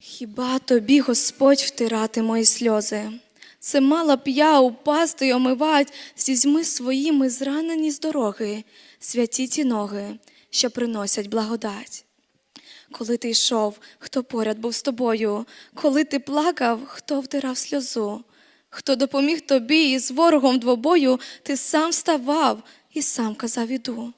Хіба тобі Господь втирати мої сльози? Це мала б я упасти й омивать слізьми своїми зранені з дороги, святі ті ноги, що приносять благодать. Коли ти йшов, хто поряд був з тобою, коли ти плакав, хто втирав сльозу, хто допоміг тобі і з ворогом двобою, ти сам ставав і сам казав іду.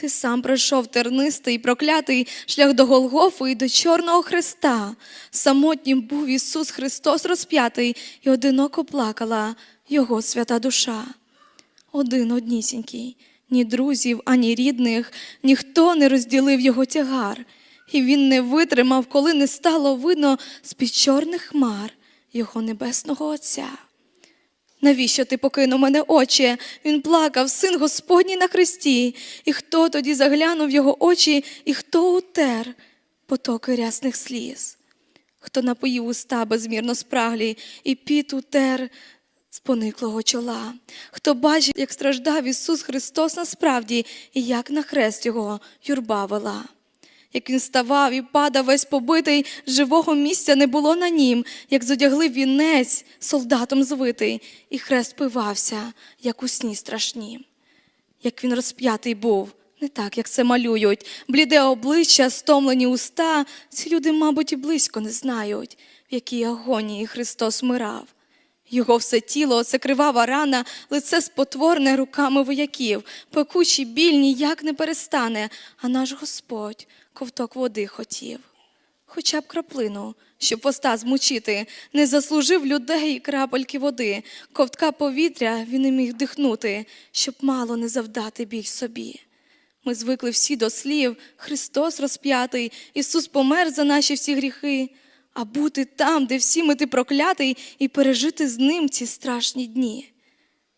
Ти сам пройшов тернистий проклятий шлях до Голгофи і до Чорного Христа. Самотнім був Ісус Христос розп'ятий, і одиноко плакала Його свята душа. Один однісінький, ні друзів, ані рідних, ніхто не розділив його тягар, і він не витримав, коли не стало видно з-під чорних хмар його небесного Отця. Навіщо ти покинув мене, очі? Він плакав, син Господній на хресті. І хто тоді заглянув його очі, і хто утер потоки рясних сліз? Хто напоїв уста безмірно спраглі, і піт утер з пониклого чола? Хто бачив, як страждав Ісус Христос насправді, і як на хрест його юрба вела? Як він ставав і падав весь побитий, живого місця не було на нім, як зодягли вінець солдатом звитий, і хрест пивався, як у сні страшні. Як він розп'ятий був, не так, як це малюють, бліде обличчя, стомлені уста, ці люди, мабуть, і близько не знають, в якій агонії Христос мирав. Його все тіло, це кривава рана, лице спотворне руками вояків, пекучий біль ніяк не перестане, а наш Господь ковток води хотів. Хоча б краплину, щоб поста змучити, не заслужив людей крапельки води, ковтка повітря він не міг вдихнути, щоб мало не завдати біль собі. Ми звикли всі до слів Христос розп'ятий, Ісус помер за наші всі гріхи, а бути там, де всі ми ти проклятий, і пережити з ним ці страшні дні.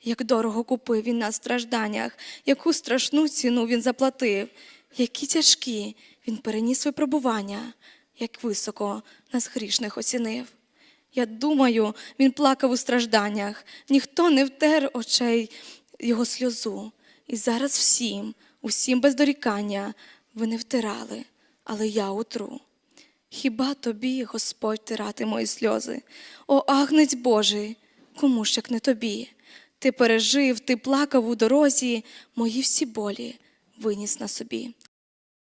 Як дорого купив він на стражданнях, яку страшну ціну він заплатив, які тяжкі він переніс випробування, як високо нас грішних оцінив. Я думаю, він плакав у стражданнях, ніхто не втер очей його сльозу. І зараз всім, усім без дорікання, ви не втирали, але я утру. Хіба тобі, Господь, тирати мої сльози? О, агнець Божий, кому ж як не тобі? Ти пережив, ти плакав у дорозі, мої всі болі виніс на собі.